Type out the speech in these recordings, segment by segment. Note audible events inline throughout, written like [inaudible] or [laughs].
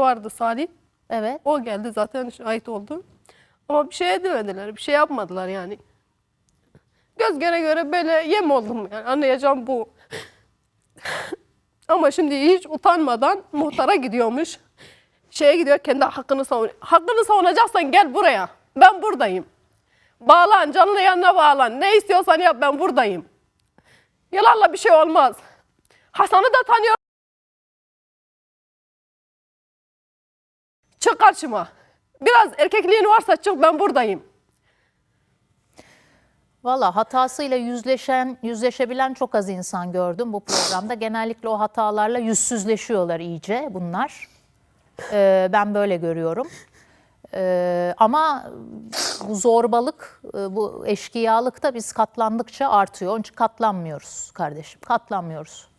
vardı Salih. Evet. O geldi zaten şahit oldu. Ama bir şey edemediler. Bir şey yapmadılar yani. Göz göre göre böyle yem oldum yani. Anlayacağım bu. [laughs] Ama şimdi hiç utanmadan muhtara gidiyormuş. Şeye gidiyor kendi hakkını savunuyor. Hakkını savunacaksan gel buraya. Ben buradayım. Bağlan canlı yanına bağlan. Ne istiyorsan yap ben buradayım. Yalanla bir şey olmaz. Hasan'ı da tanıyor. Karşıma. Biraz erkekliğin varsa çık ben buradayım. Valla hatasıyla yüzleşen, yüzleşebilen çok az insan gördüm bu programda. Genellikle o hatalarla yüzsüzleşiyorlar iyice bunlar. Ee, ben böyle görüyorum. Ee, ama bu zorbalık, e, bu eşkıyalık da biz katlandıkça artıyor. Onun için katlanmıyoruz kardeşim, katlanmıyoruz.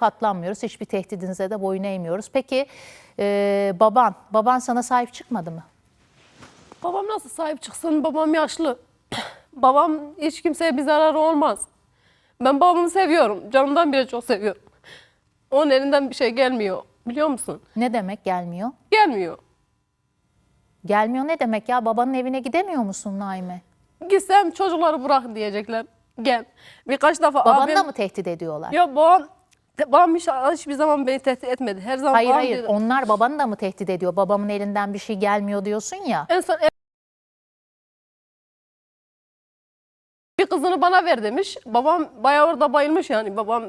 Katlanmıyoruz, hiçbir tehdidinize de boyun eğmiyoruz. Peki e, baban, baban sana sahip çıkmadı mı? Babam nasıl sahip çıksın? Babam yaşlı. [clears throat] Babam hiç kimseye bir zararı olmaz. Ben babamı seviyorum. Canımdan bile çok seviyorum. Onun elinden bir şey gelmiyor. Biliyor musun? Ne demek gelmiyor? Gelmiyor. Gelmiyor ne demek ya? Babanın evine gidemiyor musun Naime? Gitsem çocukları bırak diyecekler. Gel. Birkaç defa Babanı abim... da mı tehdit ediyorlar? Ya babam, babam hiç, hiçbir zaman beni tehdit etmedi. Her zaman hayır babam hayır dedi- onlar babanı da mı tehdit ediyor? Babamın elinden bir şey gelmiyor diyorsun ya. En son ev- bir kızını bana ver demiş. Babam bayağı orada bayılmış yani. Babam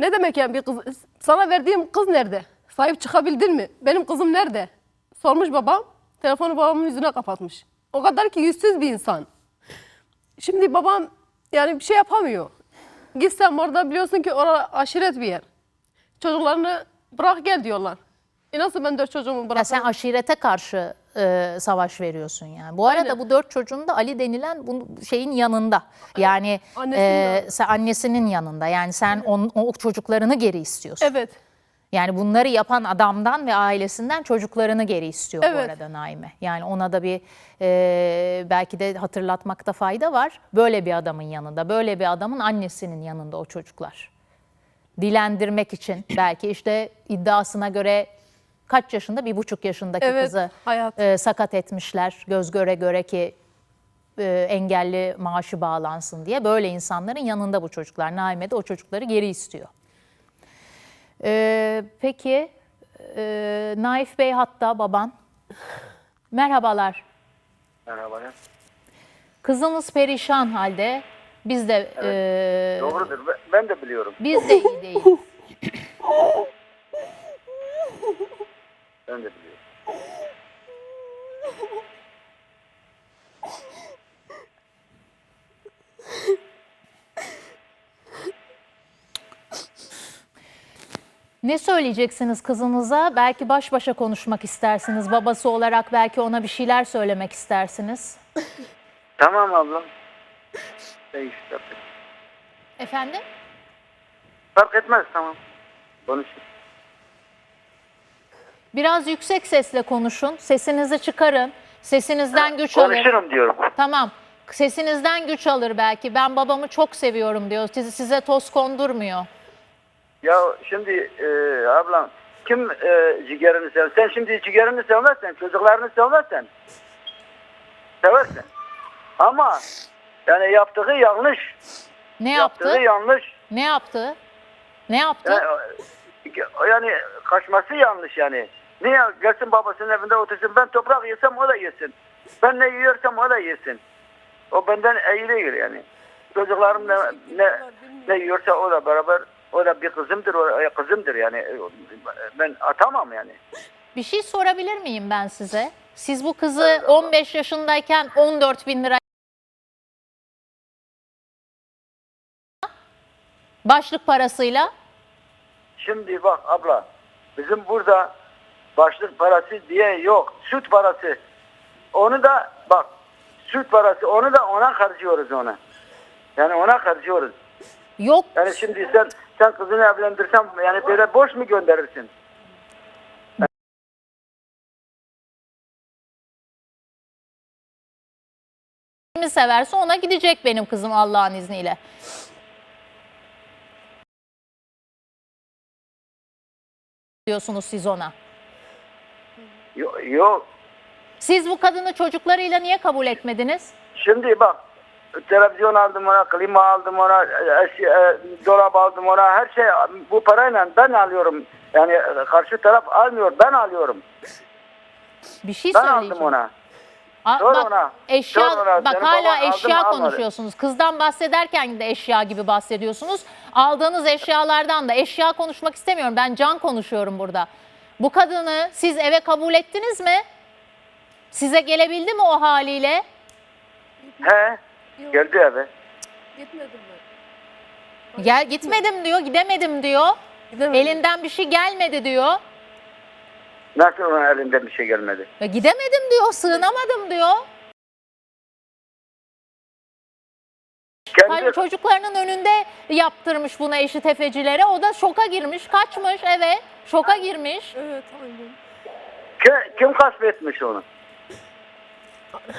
ne demek yani bir kız sana verdiğim kız nerede? Sahip çıkabildin mi? Benim kızım nerede? Sormuş babam. Telefonu babamın yüzüne kapatmış. O kadar ki yüzsüz bir insan. Şimdi babam yani bir şey yapamıyor. Gitsem orada biliyorsun ki orada aşiret bir yer. Çocuklarını bırak gel diyorlar. E nasıl ben dört çocuğumu Ya bırakayım? sen aşirete karşı e, savaş veriyorsun yani. Bu arada Aynen. bu dört çocuğun da Ali denilen bu şeyin yanında. Yani Annesinin e, annesinin yanında. Yani sen on, o çocuklarını geri istiyorsun. Evet. Yani bunları yapan adamdan ve ailesinden çocuklarını geri istiyor bu Evet. arada Naime. Yani ona da bir e, belki de hatırlatmakta fayda var. Böyle bir adamın yanında, böyle bir adamın annesinin yanında o çocuklar. Dilendirmek için [clears throat] belki işte iddiasına göre kaç yaşında? Bir buçuk yaşındaki Evet, kızı hayat. e, sakat etmişler göz göre göre ki e, engelli maaşı bağlansın diye. Böyle insanların yanında bu çocuklar. Naime de o çocukları geri istiyor. Ee, peki e, Naif Bey hatta baban. Merhabalar. Merhaba. Kızınız perişan halde. Biz de e, Doğrudur. Ben- Ben de biliyorum. biz de iyi değiliz. [laughs] [laughs] Ben de biliyorum. [laughs] Ne söyleyeceksiniz kızınıza? Belki baş başa konuşmak istersiniz. Babası olarak belki ona bir şeyler söylemek istersiniz. Tamam ablam. Şey işte. Efendim? Fark etmez tamam. Konuşun. Biraz yüksek sesle konuşun. Sesinizi çıkarın. Sesinizden güç alın. Konuşurum diyorum. Tamam. Sesinizden güç alır belki. Ben babamı çok seviyorum diyor. Sizi size toz kondurmuyor. Ya şimdi e, ablam kim e, ciğerini sever? Sen şimdi ciğerini sevmezsen, çocuklarını sevmezsen seversin. Ama yani yaptığı yanlış. Ne Yaptığı yaptı? yanlış. Ne yaptı? Ne yaptı? Yani, yani kaçması yanlış yani. Niye gelsin babasının evinde otursun ben toprak yesem o da yesin. Ben ne yiyorsam o da yesin. O benden değil yani. Çocuklarım ne, ne, ne yiyorsa o da beraber o da bir kızımdır, o e, kızımdır yani. Ben atamam yani. Bir şey sorabilir miyim ben size? Siz bu kızı 15 yaşındayken 14 bin lira başlık parasıyla Şimdi bak abla bizim burada başlık parası diye yok. Süt parası. Onu da bak süt parası onu da ona harcıyoruz ona. Yani ona harcıyoruz. yok Yani şimdi sen sen kızını evlendirsen yani böyle boş mu gönderirsin? kimi severse ona gidecek benim kızım Allah'ın izniyle. diyorsunuz siz ona. Yok, yok. Siz bu kadını çocuklarıyla niye kabul etmediniz? Şimdi bak televizyon aldım ona, klima aldım ona, eşya, e, dolap aldım ona, her şey bu parayla ben alıyorum. Yani karşı taraf almıyor, ben alıyorum. Bir şey Ben söyleyeceğim. aldım ona. A- Sor bak, ona, Eşya, sor ona. bak Senin hala baban eşya almadı? konuşuyorsunuz. Kızdan bahsederken de eşya gibi bahsediyorsunuz. Aldığınız eşyalardan da eşya konuşmak istemiyorum. Ben can konuşuyorum burada. Bu kadını siz eve kabul ettiniz mi? Size gelebildi mi o haliyle? He, geldi eve. Gitmedim ben. Gel gitmedim diyor, gidemedim diyor. Gidemedim. Elinden bir şey gelmedi diyor. Nasıl onun elinden bir şey gelmedi? Ya gidemedim diyor, sığınamadım diyor. Kendi, çocuklarının önünde yaptırmış bunu eşi tefecilere. O da şoka girmiş, kaçmış eve. Şoka girmiş. Evet aynen. Ke- kim kasvetmiş onu?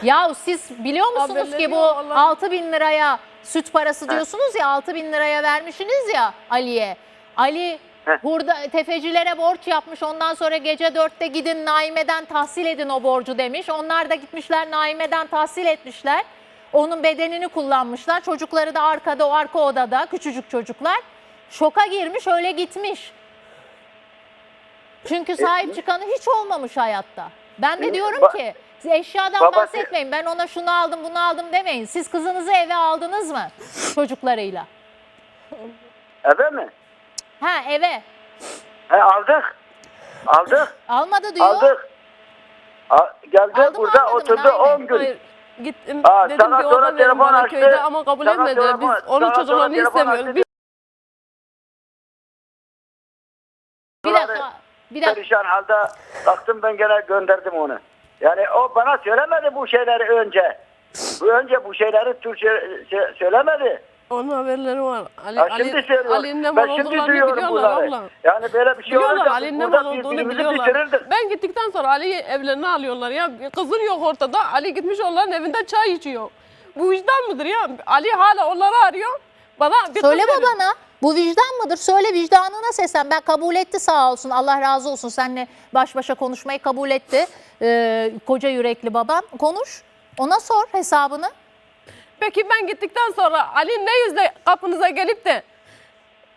Ya siz biliyor musunuz Haberleri ki bu yok, Allah- 6 bin liraya süt parası diyorsunuz ya 6 bin liraya vermişsiniz ya Ali'ye. Ali Heh. burada tefecilere borç yapmış ondan sonra gece dörtte gidin Naime'den tahsil edin o borcu demiş. Onlar da gitmişler Naime'den tahsil etmişler. Onun bedenini kullanmışlar. Çocukları da arkada o arka odada küçücük çocuklar. Şoka girmiş öyle gitmiş. Çünkü sahip çıkanı hiç olmamış hayatta. Ben de E, diyorum ki siz eşyadan Babası- bahsetmeyin. Ben ona şunu aldım bunu aldım demeyin. Siz kızınızı eve aldınız mı çocuklarıyla? Eve mi? Ha eve. He aldık. Aldık. Almadı diyor. Aldık. A- geldi Aldı mı, burada almadı mı? oturdu Aynen. 10 gün. Hayır. Gittim Aa, dedim sana bir sonra oda verin telefon bana açtı. köyde ama kabul Sana etmediler. Biz telefon- onun sana sonra çocuklarını telefon istemiyoruz. Biz Bir dakika. Bir dakika. Perişan halde baktım ben gene gönderdim onu. Yani o bana söylemedi bu şeyleri önce. Bu önce bu şeyleri Türkçe sö- söylemedi. onun haberleri var. Ali, Ya şimdi Ali, söylüyor. Ali'nin ne ben mal şimdi olduklarını duyuyorum biliyorlar bunları. abla. Yani böyle bir şey Biliyorlar olursa Ali'nin ne mal burada olduğunu biliyorlar. bitirirdik. Ben gittikten sonra Ali'yi evlerine alıyorlar ya. Kızın yok ortada. Ali gitmiş onların evinde çay içiyor. Bu vicdan mıdır ya? Ali hala onları arıyor. Bana bir Söyle kız verin. babana. Bu vicdan mıdır? Söyle vicdanına seslen. Ben kabul etti sağ olsun. Allah razı olsun. Seninle baş başa konuşmayı kabul etti. Ee, koca yürekli baban. Konuş. Ona sor hesabını. Peki ben gittikten sonra Ali ne yüzle kapınıza gelip de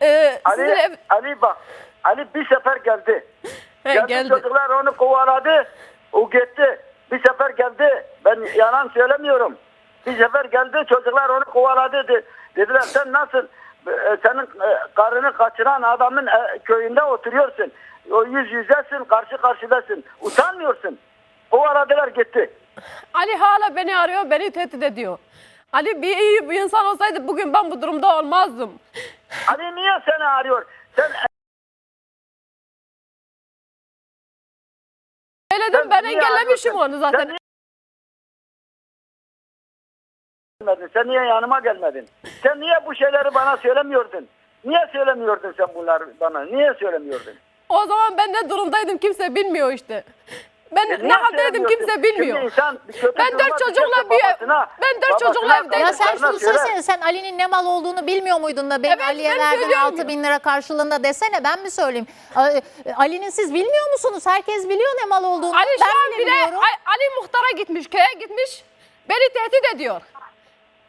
e, Ali, sizin ev... Ali bak. Ali bir sefer geldi. [laughs] He, geldi, geldi. çocuklar onu kovaladı. O gitti. Bir sefer geldi. Ben yalan söylemiyorum. Bir sefer geldi çocuklar onu kovaladı. De- Dediler sen nasıl senin e, karını kaçıran adamın e, köyünde oturuyorsun. O yüz yüzesin karşı karşıdasın. Utanmıyorsun. Kovaladılar gitti. Ali hala beni arıyor, beni tehdit ediyor. Ali bir iyi bir insan olsaydı bugün ben bu durumda olmazdım. Ali niye seni arıyor? Sen Söyledim ben engellemişim onu zaten. Gelmedin? Sen niye yanıma gelmedin? Sen niye bu şeyleri bana söylemiyordun? Niye söylemiyordun sen bunları bana? Niye söylemiyordun? O zaman ben ne durumdaydım kimse bilmiyor işte. Ben E ne niye haldeydim söylemiyorsun? kimse bilmiyor. Şimdi insan bir kötü Ben duruma dört çocukla düşerse bir babasına- ben dört çocukla babasına, evdeydim. Ya sen kardeşlerine şunu söyler. söylesene sen Ali'nin ne mal olduğunu bilmiyor muydun da ben Evet, Ali'ye ben verdim söylüyorum 6 ya. bin lira karşılığında desene ben mi söyleyeyim? A- Ali'nin siz bilmiyor musunuz? Herkes biliyor ne mal olduğunu. Ali şu ben an bile biliyorum. Ali, Ali muhtara gitmiş, köye gitmiş. Beni tehdit ediyor.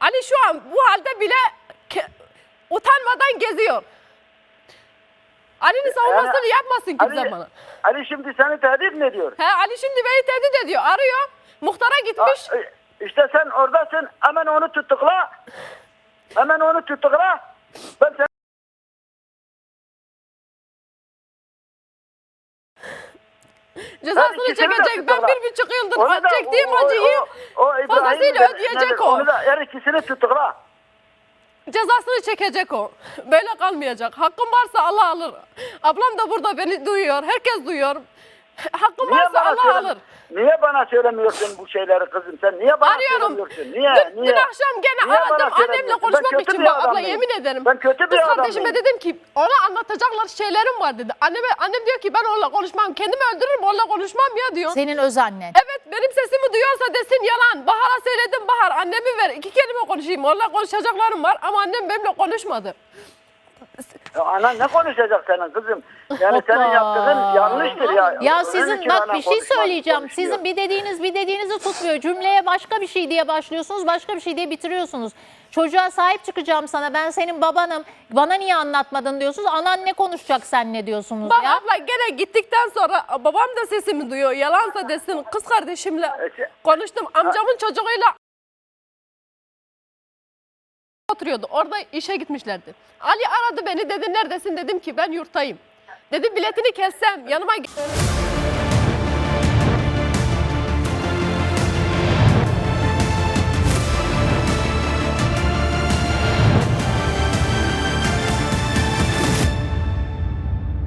Ali şu an bu halde bile utanmadan geziyor. Ali'nin savunmasını yapmasın kimse Ali, bana. Ali şimdi seni tehdit mi ediyor? He, Ali şimdi beni tehdit ediyor. Arıyor. Muhtara gitmiş. Ha, e, İşte sen oradasın. Hemen onu tutukla. Hemen onu tutukla. Ben sen Cezasını de çekecek. Ben bir buçuk yıldır da- çektiğim o- o- acıyı o- o İbrahim fazlasıyla ödeyecek nedir? o. Onu da her ikisini tutukla. Cezasını çekecek o. Böyle kalmayacak. Hakkım varsa Allah alır. Ablam da burada beni duyuyor. Herkes duyuyor. Hakkım Niye varsa bana, Allah söyle- alır. niye bana söylemiyorsun bu şeyleri kızım sen? Niye bana Arıyorum. söylemiyorsun? Niye? Dün, niye? dün akşam gene Niye bana aradım söylemiyorsun? annemle Ben konuşmak kötü için. bir Bak abla yemin ederim. Ben kötü bir Kız adam kardeşime mıyım? dedim ki ona anlatacaklar şeylerim var dedi. Anneme, annem diyor ki ben onunla konuşmam. Kendimi öldürürüm onunla konuşmam ya diyor. Senin öz annen. Evet benim sesimi duyuyorsa desin yalan. Bahar'a söyledim Bahar annemi ver. iki kelime konuşayım. Onunla konuşacaklarım var ama annem benimle konuşmadı. Ya anan ne konuşacak senin kızım? Yani Hoppa. senin yaptığın yanlıştır ya. Ya Onun sizin için bak bir şey konuşmaz, söyleyeceğim. konuşuyor. Sizin bir dediğiniz bir dediğinizi tutmuyor. Cümleye başka bir şey diye başlıyorsunuz, başka bir şey diye bitiriyorsunuz. Çocuğa sahip çıkacağım sana. Ben senin babanım. Bana niye anlatmadın diyorsunuz. Anan ne konuşacak sen ne diyorsunuz Bak ya? abla gene gittikten sonra babam da sesimi duyuyor. Yalansa desin kız kardeşimle E, konuştum. Amcamın çocuğuyla oturuyordu. Orada işe gitmişlerdi. Ali aradı beni dedi neredesin dedim ki ben yurttayım. Dedi biletini kessem yanıma gel-